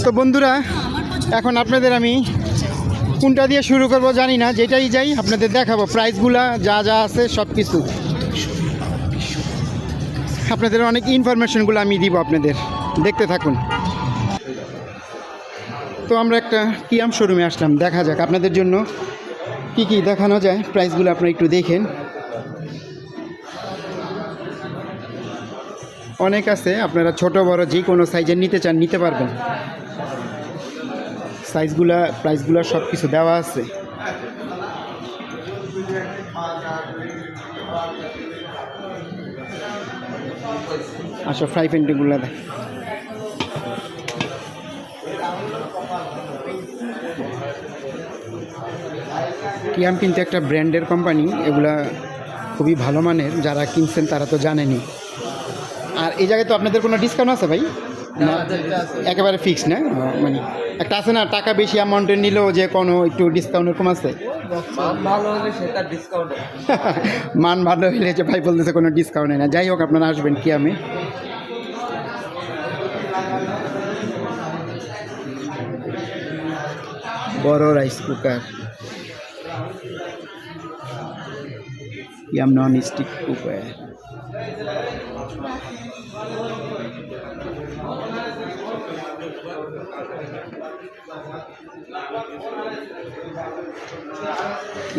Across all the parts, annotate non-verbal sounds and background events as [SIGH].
তো বন্ধুরা, এখন আপনাদের আমি কোনটা দিয়ে শুরু করব জানি না, যেটাই যাই আপনাদের দেখাবো। প্রাইসগুলা যা যা আছে সব কিছু আপনাদের অনেক ইনফরমেশনগুলো আমি দিব আপনাদের। দেখতে থাকুন। তো আমরা একটা কিয়াম শোরুমে আসলাম, দেখা যাক আপনাদের জন্য কি কি দেখানো যায়। প্রাইসগুলো আপনারা একটু দেখেন। অনেক আছে, আপনারা ছোট বড় যে কোনো সাইজের নিতে চান, নিতে পারবেন। সাইজগুলা প্রাইসগুলো সব কিছু দেওয়া আছে। আচ্ছা ফ্রাই প্যান্টিংগুলো দেখ। কিয়াম কিন্তু একটা ব্র্যান্ডের কোম্পানি এগুলা খুবই ভালো মানের, যারা কিনছেন তারা তো জানেনি আর এই জায়গায় তো আপনাদের কোনো ডিসকাউন্ট আছে ভাই? একেবারে ফিক্স না? মানে একটা আছে না টাকা বেশি অ্যামাউন্টের নিলেও যে কোনো একটু ডিসকাউন্ট এরকম আছে? [LAUGHS] মান ভালো হলে যে ভাই বলতেছে কোনো ডিসকাউন্ট নেই না। যাই হোক আপনারা আসবেন কি আমি? বড় রাইস কুকার ইয়াম নন স্টিক কুকার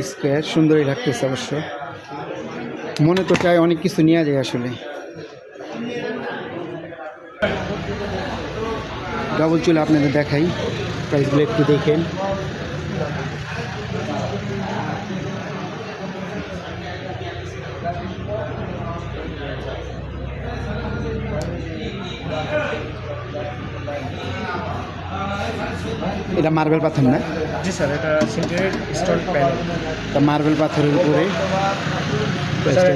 স্কোয়ার সুন্দরই লাগতেছে অবশ্য। মনে তো চায় অনেক কিছু নেওয়া যায় আসলে। ডবল চুল আপনাদের দেখাই। প্রাইসগুলো একটু দেখেন। এটা মার্বেল পাথর না? জি স্যার এটা সিন্টারের স্টোন প্যানেল তা মার্বেল পাথরের উপরে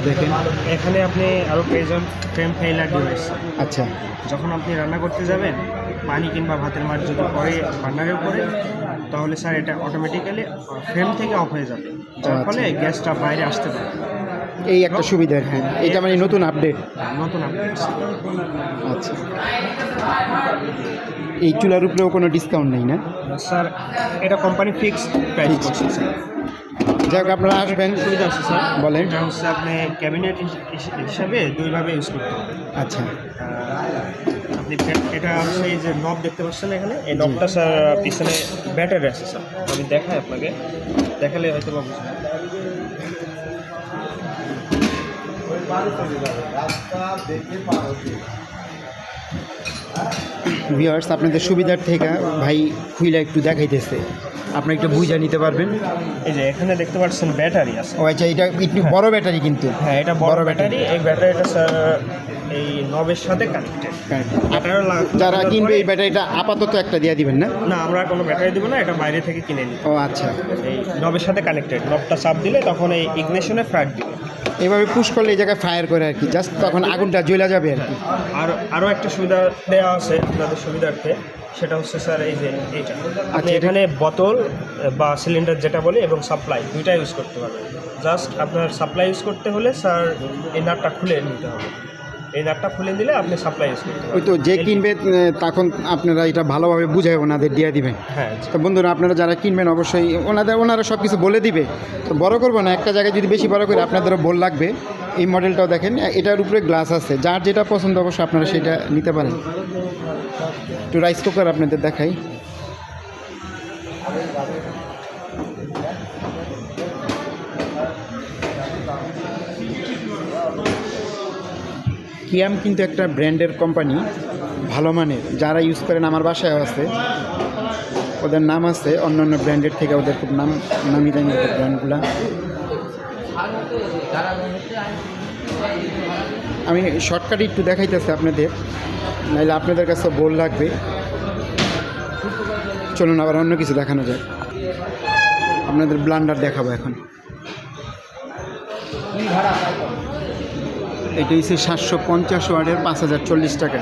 দেখেন এখানে আপনি আরও পেয়ে যান ফ্রেম ফেইলার ডিভাইস আচ্ছা। যখন আপনি রান্না করতে যাবেন পানি কিংবা ভাতের মাছ যদি পরে বার্নারের উপরে তাহলে স্যার এটা অটোমেটিক্যালি ফ্রেম থেকে অফ হয়ে যাবে। যার আচ্ছা। ফলে গ্যাসটা বাইরে আসতে পারে। এই একটা সুবিধা হ্যাঁ। এটা মানে নতুন আপডেট নতুন আপডেট আচ্ছা। এই চুলার উপরেও কোনো ডিসকাউন্ট নেই না? স্যার এটা কোম্পানি ফিক্স প্রাইস যাই হোক আপনারা আসবেন। সুবিধা আছে স্যার। বলেন। এটা হচ্ছে আপনি ক্যাবিনেট হিসাবে দুইভাবে ইউজ করতে হবে। আচ্ছা। আপনি এটা হচ্ছে এই যে নব দেখতে পাচ্ছেন এখানে? এই নবটা স্যার পিছনে ব্যাটারি আছে স্যার। আমি দেখাই আপনাকে। দেখালে হয়তো বা বুঝবেন। ভিওয়ার্স আপনাদের সুবিধার থেকে ভাই খুইলা একটু দেখাইতেছে। আপনি একটু বুঝা নিতে পারবেন। এই যে এখানে দেখতে পাচ্ছেন ব্যাটারি আছে। ও আচ্ছা এটা একটু বড় ব্যাটারি কিন্তু। হ্যাঁ এটা বড় ব্যাটারি। এই ব্যাটারিটা স্যার এই নবের সাথে কানেক্টেড লাখ যারা কিনবে এই ব্যাটারিটা আপাতত একটা দিয়ে দিবেন না? না আমরা কোনো ব্যাটারি দেবো না এটা বাইরে থেকে কিনে নিই। ও আচ্ছা। এই নবের সাথে কানেক্টেড নবটা চাপ দিলে তখন এই ইগনিশনে ফায়ার দিবে। এভাবে পুশ করলে এই জায়গায় ফায়ার করে আর কি। জাস্ট তখন আগুনটা জ্বলা যাবে আর কি। আর আরও একটা সুবিধা দেওয়া আছে আপনাদের সুবিধার্থে সেটা হচ্ছে স্যার এই যে এইটা। আপনি এখানে বোতল বা সিলিন্ডার যেটা বলে এবং সাপ্লাই দুইটা ইউজ করতে পারবেন। জাস্ট আপনার সাপ্লাই ইউজ করতে হলে স্যার এই নাটটা খুলে নিতে হবে। এই নাটটা খুলে দিলে আপনি সাপ্লাই ইউজ করতে ওই তো যে কিনবে তখন আপনারা এটা ভালোভাবে বুঝাই ওনাদের দিয়ে দিবেন হ্যাঁ তো বন্ধুরা আপনারা যারা কিনবেন অবশ্যই ওনাদের ওনারা সব কিছু বলে দিবে। তো বড় করব না একটা জায়গায় যদি বেশি বড় করে আপনাদেরও বল লাগবে। এই মডেলটাও দেখেন এটার উপরে গ্লাস আছে। যার যেটা পছন্দ অবশ্যই আপনারা সেটা নিতে পারেন। একটু রাইস কুকার আপনাদের দেখাই। কিয়াম কিন্তু একটা ব্র্যান্ডের কোম্পানি, ভালো মানের। যারা ইউজ করেন আমার বাসায় আছে। ওদের নাম আছে অন্য অন্য ব্র্যান্ডের থেকে ওদের খুব নাম, নামি দামি ব্র্যান্ডগুলা। আমি শর্টকাটে একটু দেখাইতেছি আপনাদের। নাইলে আপনাদের কাছে বোল লাগবে। চলুন আবার অন্য কিছু দেখানো যায় আপনাদের ব্লান্ডার দেখাবো এখন। এটা হচ্ছে সাতশো পঞ্চাশ ওয়ার্ডের পাঁচ হাজার চল্লিশ টাকা।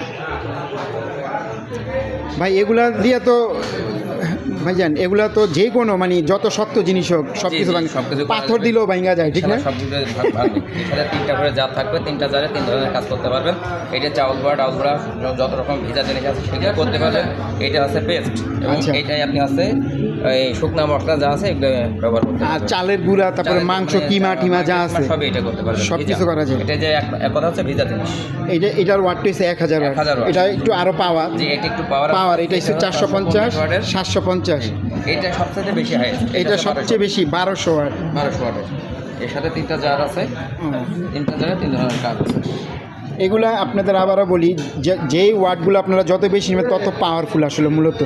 ভাই এগুলা দিয়ে তো ভাইজান এগুলা তো যে কোনো মানে যত শক্ত জিনিস হোক সব জি, কিছু সবকিছু পাথর দিলেও ভাঙা যায় ঠিক না? তিনটা করে জার থাকবে তিনটা জারে তিন ধরনের কাজ করতে পারবেন। এটা চাউল বড়া ডাউল বড়া যত রকম ভিজা জিনিস আছে সেগুলো করতে পারবেন। এটা আছে পেস্ট এবং আচ্ছা। এটাই আপনি আছে এই শুকনা মশলা যা আছে এগুলো ব্যবহার করতে আর চালের গুঁড়া তারপরে মাংস মানে কিমা টিমা যা আছে সব এটা করতে পারবেন। সব কিছু করা যায়। এটা যে এক কথা হচ্ছে ভিজা জিনিস। এটা এটার ওয়াটটা হচ্ছে এক হাজার ওয়াট 1000 watt। এটা একটু আরও পাওয়ার। যে এটা একটু পাওয়ার পাওয়ার এটা হচ্ছে চারশো পঞ্চাশ সাতশো পঞ্চাশ। এটা সবচেয়ে বেশি হাই এটা সবচেয়ে বেশি বারোশো ওয়াট বারোশো ওয়াটের এর সাথে তিনটা জার আছে। তিনটা জারে তিন ধরনের কাজ আছে। এগুলা আপনাদের আবারও বলি যে যেই ওয়ার্ডগুলো আপনারা যত বেশি নেবেন তত পাওয়ারফুল আসলে মূলত।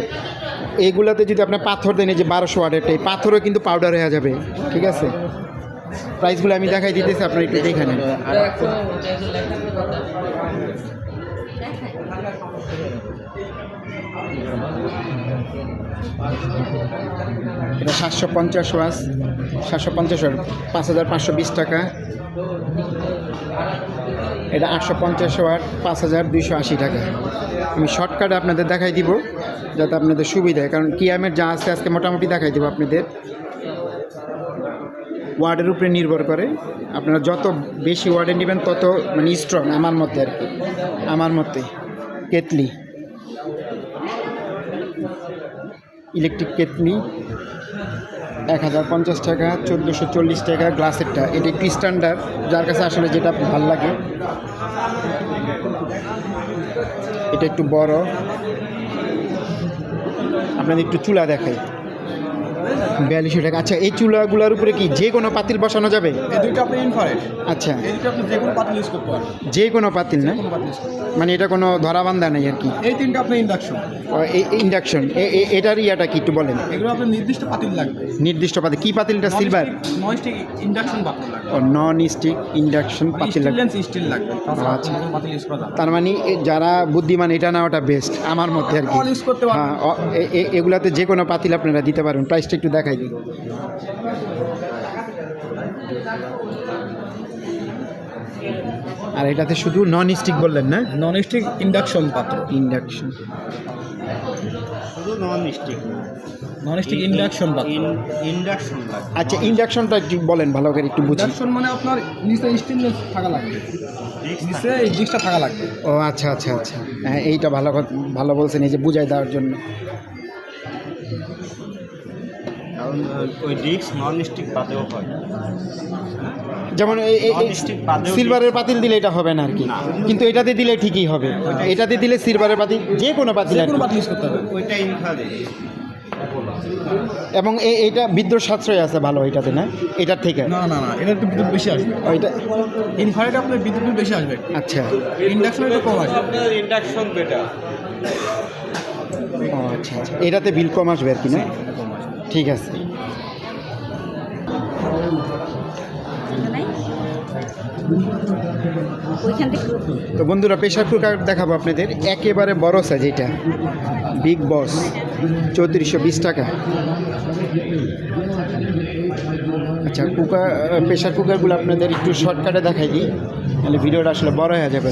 এইগুলাতে যদি আপনার পাথর দেন এই যে বারোশো ওয়ার্ডেরটা এই পাথরও কিন্তু পাউডার হয়ে যাবে ঠিক আছে? প্রাইসগুলো আমি দেখাই দিতেছি আপনারা একটু দেখে নেন। এটা সাতশো পঞ্চাশ ওয়াস, সাতশো পঞ্চাশ পাঁচ হাজার পাঁচশো বিশ টাকা। এটা আটশো পঞ্চাশ ওয়াট পাঁচ হাজার দুইশো আশি টাকা। আমি শর্টকাটে আপনাদের দেখাই দিব, যাতে আপনাদের সুবিধা হয়। কারণ কিয়ামের যা আছে, আজকে মোটামুটি দেখাই দিব আপনাদের। ওয়ার্ডের উপরে নির্ভর করে। আপনারা যত বেশি ওয়ার্ডে নেবেন, তত মানে স্ট্রং আমার মতে আর কি। আমার মতে। কেতলি ইলেকট্রিক কেটলি, এক হাজার পঞ্চাশ টাকা, চোদ্দোশো চল্লিশ টাকা গ্লাসেরটা এটা একটি স্ট্যান্ডার্ড যার কাছে আসলে যেটা ভালো লাগে। এটা একটু বড়। আপনাদের একটু চুলা দেখাই। বিয়াল্লিশশো টাকা। আচ্ছা এই চুলাগুলোর উপরে কি যে কোনো পাতিল বসানো যাবে? এই দুইটা আপনি ইনফারেট আচ্ছা। যে কোনো পাতিল ইউজ করতে পারবেন। যে কোনো পাতিল না। মানে এটা কোনো ধরাবান্ধা নেই আর কি? এই তিনটা আপনি ইন্ডাকশন ইন্ডাকশন এটার ইয়াটা কি একটু বলেন? এগুলো আপনার নির্দিষ্ট পাতিল লাগবে। নির্দিষ্ট পাতিল। কি পাতিলটা? সিলভার নন স্টিক ইন্ডাকশন পাতিল লাগবে। নন স্টিক ইন্ডাকশন পাতিল লাগবে। স্টিল লাগবে। আচ্ছা। পাতিল ইউজ করা তার মানে যারা বুদ্ধিমান এটা নেওয়াটা বেস্ট আমার মধ্যে আর কি। হ্যাঁ এগুলাতে যে কোনো পাতিল আপনারা দিতে পারবেন। প্রাইসটা একটু দেখাই দিই আর এটাতে শুধু নন স্টিক বললেন না? নন স্টিক ইন্ডাকশন পাত্র। ইন্ডাকশন শুধু non stick non stick induction পাত্র। ইন্ডাকশন আচ্ছা ইন্ডাকশনটা একটু বলেন ভালো করে একটু বুঝি। ইন্ডাকশন মানে আপনার নিচে স্টিলনেস থাকা লাগবে। নিচে এই ডিশটা থাকা লাগবে। ও আচ্ছা আচ্ছা আচ্ছা। হ্যাঁ এইটা ভালো কথা- ভালো বলছেন এই যে বুঝাই দেওয়ার জন্য। কারণ ওই ডিস্ক নন স্টিক পাতেও হয়। যেমন সিলভারের পাতিল দিলে এটা হবে না আর কি। কিন্তু এটাতে দিলে ঠিকই হবে। এটাতে দিলে সিলভারের পাতিল যে কোনো পাতিল ওইটা এবং এই এইটা বিদ্যুৎ সাশ্রয় আছে ভালো এটাতে না? এটার থেকে। না না না এটা একটু বিদ্যুৎ বেশি আসবে। ওইটা ইনফারেট আপনার বিদ্যুৎ বেশি আসবে। আচ্ছা। ইন্ডাকশন একটু কম আসবে। আপনার ইন্ডাকশন বেটার ও আচ্ছা আচ্ছা। এটাতে বিল কম আসবে আর কি না? ঠিক আছে। তো বন্ধুরা প্রেশার কুকার দেখাবো আপনাদের। একেবারে বড় সাইজ এটা। বিগ বস চৌত্রিশশো বিশ টাকা। আচ্ছা কুকার প্রেশার কুকারগুলো আপনাদের একটু শর্টকাটে দেখাই দিই। তাহলে ভিডিওটা আসলে বড় হয়ে যাবে।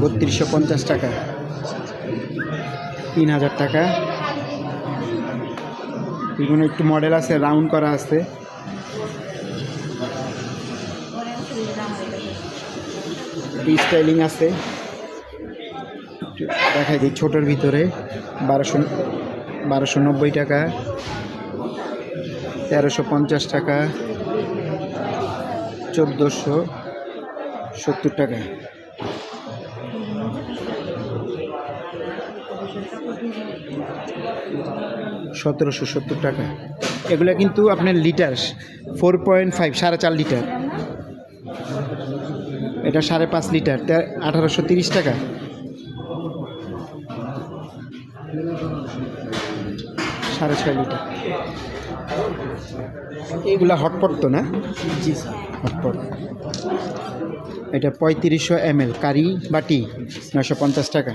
বত্রিশশো পঞ্চাশ টাকা। তিন হাজার টাকা। বিভিন্ন একটু মডেল আছে রাউন্ড করা আছে। স্টাইলিং আছে। দেখাই দিই ছোটোর ভিতরে, বারোশো বারোশো নব্বই টাকা, তেরোশো পঞ্চাশ টাকা, চোদ্দোশো সত্তর টাকা। সতেরোশো সত্তর টাকা। এগুলো কিন্তু আপনার লিটার ফোর পয়েন্ট ফাইভ সাড়ে চার লিটার এটা সাড়ে পাঁচ লিটার আঠারোশো তিরিশ টাকা। সাড়ে ছয় লিটার। এগুলা হটপট তো না? জি স্যার। হটপট। এটা পঁয়ত্রিশশো এম এল কারি বাটি নশো পঞ্চাশ টাকা।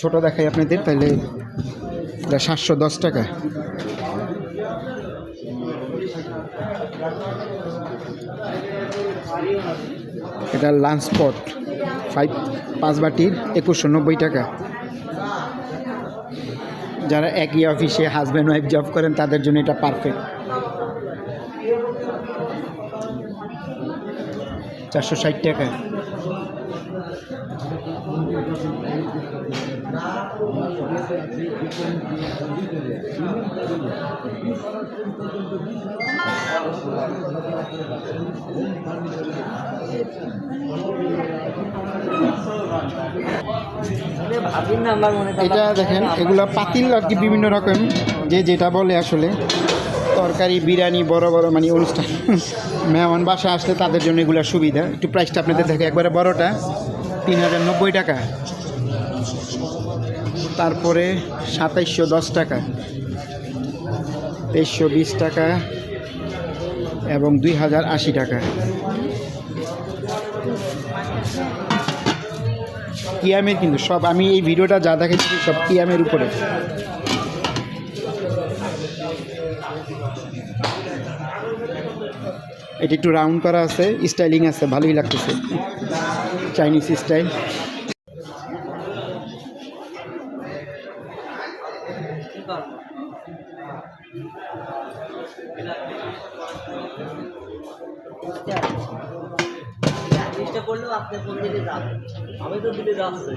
ছোটো দেখাই আপনাদের তাহলে এটা সাতশো দশ টাকা। এটা লাঞ্চ স্পট ফাইভ পাঁচ বাটির একুশশো নব্বই টাকা। যারা একই অফিসে হাজব্যান্ড ওয়াইফ জব করেন, তাদের জন্য এটা পারফেক্ট চারশো ষাট টাকা। এটা দেখেন এগুলা পাতিল আর কি বিভিন্ন রকম যে যেটা বলে আসলে। তরকারি বিরিয়ানি বড় বড় মানে অনুষ্ঠান। মেহমান বাসা আসলে তাদের জন্য এগুলো সুবিধা। একটু প্রাইসটা আপনাদের দেখে একবারে বড়টা তিন হাজার নব্বই টাকা। তারপরে সাতাইশশো দশ টাকা, তেইশশো বিশ টাকা এবং দুই হাজার আশি টাকা। কিয়ামের কিন্তু সব, আমি এই ভিডিওটা যা দেখেছি সব কিয়ামের উপরে। এটা একটু রাউন্ড করা আছে, স্টাইলিং আছে, ভালোই লাগতেছে। Chinese style. চেষ্টা করলেও আপনি কোন দিকে যাবেন আমি তো দিকে যাচ্ছি।